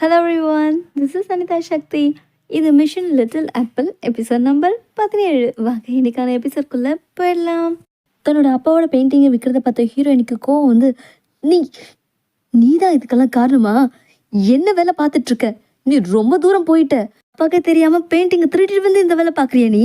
Hello everyone this is Anitha Sakthi இது mission little apple episode number பதினேழு. வாங்க இன்னைக்கான எபிசோட்குள்ளே போயிடலாம். தன்னோட அப்பாவோட பெயிண்டிங்கை விற்கிறத பார்த்த ஹீரோயினுக்கு கோவம் வந்து நீ நீ தான் இதுக்கெல்லாம் காரணமா? என்ன வேலை பார்த்துட்ருக்க? நீ ரொம்ப தூரம் போயிட்ட. அப்பாக்கே தெரியாமல் பெயிண்டிங்கை திருட்டிட்டு வந்து இந்த வேலை பார்க்குறியா நீ?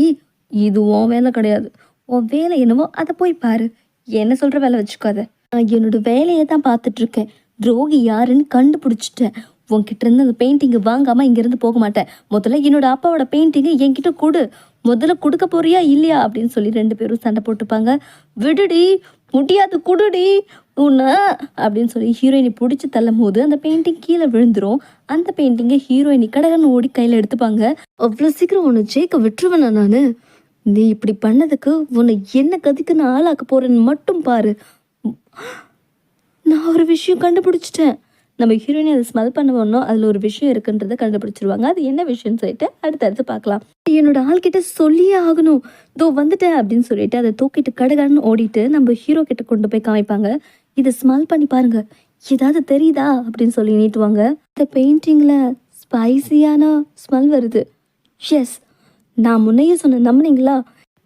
இது உன் வேலை கிடையாது. உன் வேலை என்னவோ அதை போய் பாரு. என்ன சொல்கிற வேலை வச்சுக்காத. நான் என்னோட வேலையை தான் பார்த்துட்ருக்கேன். துரோகி யாருன்னு கண்டுபிடிச்சிட்டேன். உன்கிட்ட இருந்து அந்த பெயிண்டிங்கை வாங்காம இங்கிருந்து போக மாட்டேன். முதல்ல என்னோட அப்பாவோட பெயிண்டிங்கை என்கிட்ட கொடு. முதல்ல கொடுக்க போறியா இல்லையா? அப்படின்னு சொல்லி ரெண்டு பேரும் சண்டை போட்டுப்பாங்க. விடுடி முடியாது குடுடி உன்னை அப்படின்னு சொல்லி ஹீரோயினி பிடிச்சி தள்ளும் போது அந்த பெயிண்டிங் கீழே விழுந்துரும். அந்த பெயிண்டிங்கை ஹீரோயினி கடகன்னு ஓடி கையில் எடுத்துப்பாங்க. அவ்வளோ சீக்கிரம் உன்னை ஜெயிக்க விட்டுருவேண்ணா நான்? நீ இப்படி பண்ணதுக்கு உன்னை என்ன கதிக்கு நான் ஆளாக்க போறேன்னு மட்டும் பாரு. நான் ஒரு விஷயம் கண்டுபிடிச்சிட்டேன். நம்ம ஹீரோயினை அதை ஸ்மெல் பண்ண போனோம் அதில் ஒரு விஷயம் இருக்குன்றதை கண்டுபிடிச்சிருவாங்க. அது என்ன விஷயம்னு சொல்லிட்டு அடுத்தடுத்து பார்க்கலாம். என்னோட ஆள்கிட்ட சொல்லியே ஆகணும். தோ வந்துட்டேன் அப்படின்னு சொல்லிட்டு அதை தூக்கிட்டு கடகடன்னு ஓடிட்டு நம்ம ஹீரோ கிட்ட கொண்டு போய் காமிப்பாங்க. இதை ஸ்மெல் பண்ணி பாருங்க. ஏதாவது தெரியுதா அப்படின்னு சொல்லி நீட்டுவாங்க. இந்த பெயிண்டிங்கில் ஸ்பைசியான ஸ்மெல் வருது. எஸ் நான் முன்னையே சொன்னேன் நம்புனீங்களா?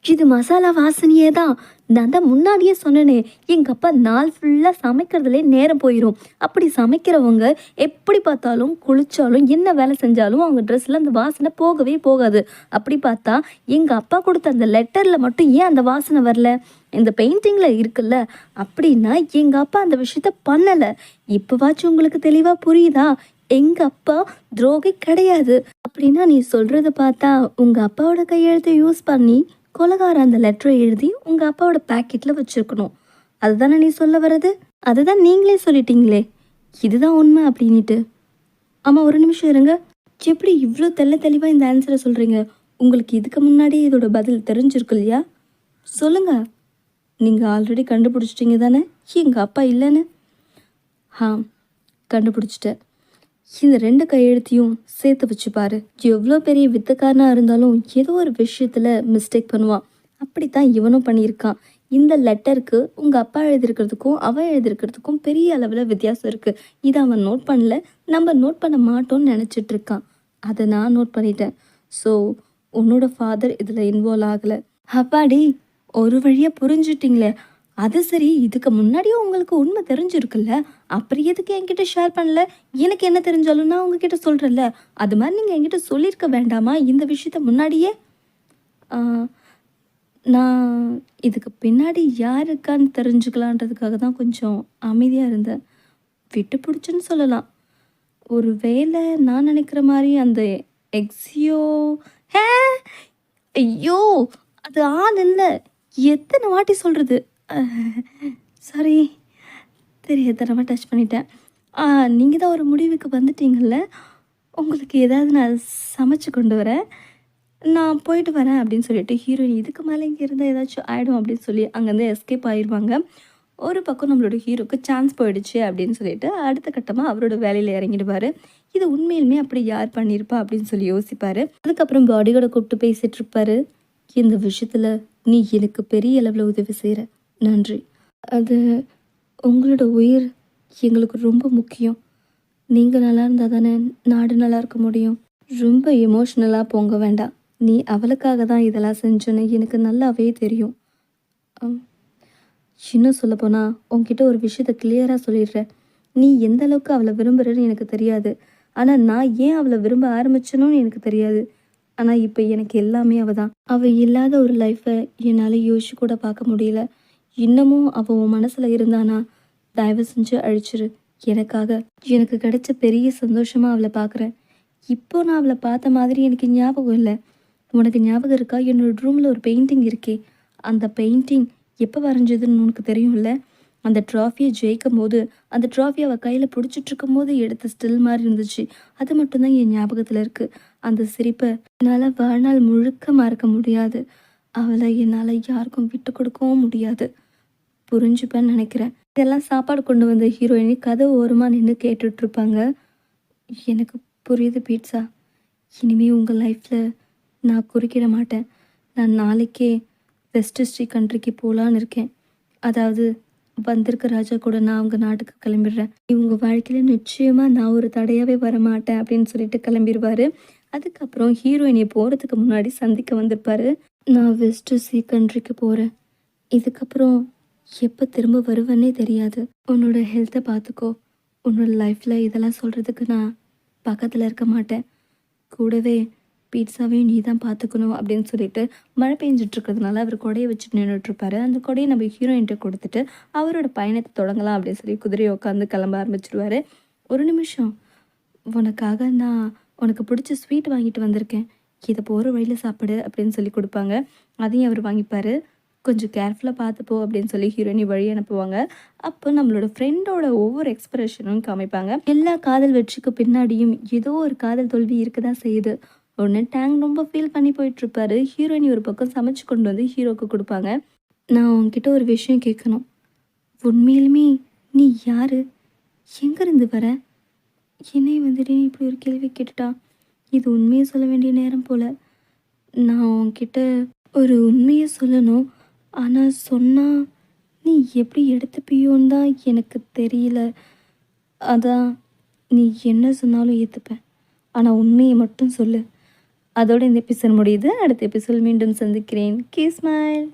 இது மசாலா வாசனையே தான். நான் தான் முன்னாடியே சொன்னேனே எங்கள் அப்பா நாள் ஃபுல்லாக சமைக்கிறதுலே நேரம் போயிடும் அப்படி சமைக்கிறவங்க எப்படி பார்த்தாலும் குளித்தாலும் என்ன வேலை செஞ்சாலும் அவங்க ட்ரெஸ்ஸில் அந்த வாசனை போகவே போகாது. அப்படி பார்த்தா எங்கள் அப்பா கொடுத்த அந்த லெட்டரில் மட்டும் ஏன் அந்த வாசனை வரல? இந்த பெயிண்டிங்கில் இருக்குல்ல அப்படின்னா எங்கள் அப்பா அந்த விஷயத்த பண்ணலை. இப்போவாச்சும் உங்களுக்கு தெளிவாக புரியுதா? எங்கள் அப்பா துரோகி கிடையாது. அப்படின்னா நீ சொல்கிறத பார்த்தா உங்கள் அப்பாவோட கையெழுத்தை யூஸ் பண்ணி கொலகார அந்த லெட்டரை எழுதி உங்க அப்பாவோட பேக்கெட்டில் வச்சிருக்கணும். அதுதானே நீ சொல்ல வர்றது? அதுதான் நீங்களே சொல்லிட்டீங்களே. இதுதான் உண்மை அப்படின்ட்டு ஆமாம் ஒரு நிமிஷம் இருங்க. எப்படி இவ்வளோ தெள்ள தெளிவாக இந்த ஆன்சரை சொல்கிறீங்க உங்களுக்கு இதுக்கு முன்னாடி இதோட பதில் தெரிஞ்சிருக்கு இல்லையா? சொல்லுங்க. நீங்கள் ஆல்ரெடி கண்டுபிடிச்சிட்டிங்க தானே எங்கள் அப்பா இல்லைன்னு? ஆ கண்டுபிடிச்சிட்டேன். இந்த ரெண்டு கையெழுத்தையும் சேர்த்து வச்சு பாரு. எவ்வளோ பெரிய வித்தக்காரனாக இருந்தாலும் ஏதோ ஒரு விஷயத்தில் மிஸ்டேக் பண்ணுவான். அப்படித்தான் இவனும் பண்ணியிருக்கான். இந்த லெட்டருக்கு உங்கள் அப்பா எழுதியிருக்கிறதுக்கும் அவன் எழுதியிருக்கிறதுக்கும் பெரிய அளவில் வித்தியாசம் இருக்குது இதை அவன் நோட் பண்ணல. நம்ம நோட் பண்ண மாட்டோம்னு நினச்சிட்டு இருக்கான். அதை நான் நோட் பண்ணிட்டேன். ஸோ உன்னோட ஃபாதர் இதில் இன்வால்வ் ஆகலை. அப்பாடி ஒரு வழியாக புரிஞ்சுட்டிங்களே. அது சரி இதுக்கு முன்னாடியே உங்களுக்கு உண்மை தெரிஞ்சிருக்குல்ல. அப்புறம் எதுக்கு என்கிட்ட ஷேர் பண்ணல? எனக்கு என்ன தெரிஞ்சாலும் நான் உங்ககிட்ட சொல்கிறேன்ல அது மாதிரி நீங்கள் என்கிட்ட சொல்லியிருக்க வேண்டாமா இந்த விஷயத்த முன்னாடியே? நான் இதுக்கு பின்னாடி யார் இருக்கான்னு தெரிஞ்சுக்கலான்றதுக்காக தான் கொஞ்சம் அமைதியாக இருந்தேன். விட்டு பிடிச்சுன்னு சொல்லலாம். ஒரு வேளை நான் நினைக்கிற மாதிரி அந்த எக்ஸியோ ஹே ஐயோ அது ஆள் இல்லை. எத்தனை வாட்டி சொல்கிறது சாரி தெரியாதனமாக டச் பண்ணிட்டேன். நீங்கள் தான் ஒரு முடிவுக்கு வந்துட்டீங்கள்ல உங்களுக்கு ஏதாவது நான் சமைச்சு கொண்டு வரேன். நான் போயிட்டு வரேன் அப்படின்னு சொல்லிட்டு ஹீரோயின் இதுக்கு மேலே இங்கே இருந்தால் ஏதாச்சும் ஆகிடும் அப்படின்னு சொல்லி அங்கேருந்து எஸ்கேப் ஆயிடுவாங்க ஒரு பக்கம் நம்மளோட ஹீரோக்கு சான்ஸ் போயிடுச்சு அப்படின்னு சொல்லிட்டு அடுத்த கட்டமாக அவரோட வேலையில் இறங்கிடுவார். இது உண்மையிலுமே அப்படி யார் பண்ணியிருப்பா அப்படின்னு சொல்லி யோசிப்பார். அதுக்கப்புறம் பாடியோட கூப்பிட்டு பேசிகிட்டு இருப்பார். இந்த விஷயத்தில் நீ எனக்கு பெரிய அளவில் உதவி செய்கிற நன்றி. அது உங்களோட உயிர் எங்களுக்கு ரொம்ப முக்கியம். நீங்கள் நல்லா இருந்தால் தானே நாடு நல்லா இருக்க முடியும். ரொம்ப எமோஷ்னலாக போங்க வேண்டாம். நீ அவளுக்காக தான் இதெல்லாம் செஞ்சேன்னு எனக்கு நல்லாவே தெரியும். இன்னும் சொல்லப்போனால் உங்ககிட்ட ஒரு விஷயத்த கிளியராக சொல்லிடுறேன். நீ எந்த அளவுக்கு அவளை விரும்புகிறன்னு எனக்கு தெரியாது. ஆனால் நான் ஏன் அவளை விரும்ப ஆரம்பிச்சேனும் எனக்கு தெரியாது. ஆனால் இப்போ எனக்கு எல்லாமே அவள் தான் அவள் இல்லாத ஒரு லைஃப்பை என்னால் யோசிச்சு கூட பார்க்க முடியல. இன்னமும் அவள் உன் மனசில் இருந்தானா? தயவு செஞ்சு அழிச்சிரு. எனக்காக எனக்கு கிடைச்ச பெரிய சந்தோஷமாக அவளை பார்க்குறேன் இப்போ நான் அவளை பார்த்த மாதிரி எனக்கு ஞாபகம் இல்லை. உனக்கு ஞாபகம் இருக்கா? என்னோட ரூமில் ஒரு பெயிண்டிங் இருக்கே. அந்த பெயிண்டிங் எப்போ வரைஞ்சதுன்னு உனக்கு தெரியும்ல? அந்த ட்ராஃபியை ஜெயிக்கும் போது அந்த ட்ராஃபி அவள் கையில் பிடிச்சிட்டு இருக்கும் போது எடுத்த ஸ்டில் மாதிரி இருந்துச்சு. அது மட்டும்தான் என் ஞாபகத்தில் இருக்குது அந்த சிரிப்பை என்னால் வாழ்நாள் முழுக்க மறக்க முடியாது. அவளை என்னால் யாருக்கும் விட்டு கொடுக்கவும் முடியாது. புரிஞ்சுப்பேன்னு நினைக்கிறேன். இதெல்லாம் சாப்பாடு கொண்டு வந்த ஹீரோயினி கதை ஓரமாக நின்று கேட்டுட்ருப்பாங்க. எனக்கு புரியுது பீட்சா. இனிமேல் உங்கள் லைஃப்பில் நான் குறுக்கிட மாட்டேன். நான் நாளைக்கே வெஸ்ட் ஸ்ரீ கண்ட்ரிக்கு போகலான்னு இருக்கேன். அதாவது வந்திருக்க ராஜா கூட நான் அவங்க நாட்டுக்கு கிளம்பிடுறேன். இவங்க வாழ்க்கையில் நிச்சயமாக நான் ஒரு தடையாகவே வரமாட்டேன் அப்படின்னு சொல்லிட்டு கிளம்பிடுவார். அதுக்கப்புறம் ஹீரோயினை போகிறதுக்கு முன்னாடி சந்திக்க வந்திருப்பாரு. நான் வெஸ்ட் சி கண்ட்ரிக்கு போகிறேன் இதுக்கப்புறம் எப்போ திரும்ப வருவேன்னே தெரியாது. உன்னோட ஹெல்த்தை பார்த்துக்கோ உன்னோட லைஃப்பில் இதெல்லாம் சொல்கிறதுக்கு நான் பக்கத்தில் இருக்க மாட்டேன். கூடவே பீட்சாவையும் நீ தான் பார்த்துக்கணும் அப்படின்னு சொல்லிட்டு மழை பெஞ்சிட்டு இருக்கிறதுனால அவர் கொடையை வச்சுட்டு நின்றுட்டுருப்பாரு அந்த கொடையை நம்ம ஹீரோயின்ட்ட கொடுத்துட்டு அவரோட பயணத்தை தொடங்கலாம் அப்படின்னு சொல்லி குதிரையை உட்காந்து கிளம்ப ஆரம்பிச்சிடுவாரு ஒரு நிமிஷம். உனக்காக நான் உனக்கு பிடிச்ச ஸ்வீட் வாங்கிட்டு வந்திருக்கேன். இதை போகிற வழியில் சாப்பிடு அப்படின்னு சொல்லி கொடுப்பாங்க. அதையும் அவர் வாங்கிப்பார். கொஞ்சம் கேர்ஃபுல்லாக பார்த்துப்போ அப்படின்னு சொல்லி ஹீரோயினி வழி அனுப்புவாங்க. அப்போ நம்மளோட ஃப்ரெண்டோட ஒவ்வொரு எக்ஸ்பிரஷனும் காமிப்பாங்க. எல்லா காதல் வெற்றிக்கு பின்னாடியும் ஏதோ ஒரு காதல் தோல்வி இருக்க தான் செய்யுது. ஒன்று டேங் ரொம்ப ஃபீல் பண்ணி போயிட்டுருப்பாரு. ஹீரோயினி ஒரு பக்கம் சமைச்சு கொண்டு வந்து ஹீரோக்கு கொடுப்பாங்க. நான் உங்ககிட்ட ஒரு விஷயம் கேட்கணும். உண்மையிலுமே நீ யாரு? எங்கேருந்து வர? என்னை வந்துட்டு நீ இப்படி ஒரு கேள்வி கேட்டுட்டா? இது உண்மையை சொல்ல வேண்டிய நேரம் போல். நான் உன்கிட்ட ஒரு உண்மையை சொல்லணும். ஆனால் சொன்னால் நீ எப்படி எடுத்துப்பியோன்னு தான் எனக்கு தெரியல. அதான் நீ என்ன சொன்னாலும் ஏற்றுப்பேன் ஆனால் உண்மையை மட்டும் சொல்லு. அதோட இந்த எபிசோட் முடியுது. அடுத்த எபிசோட் மீண்டும் சந்திக்கிறேன். K smile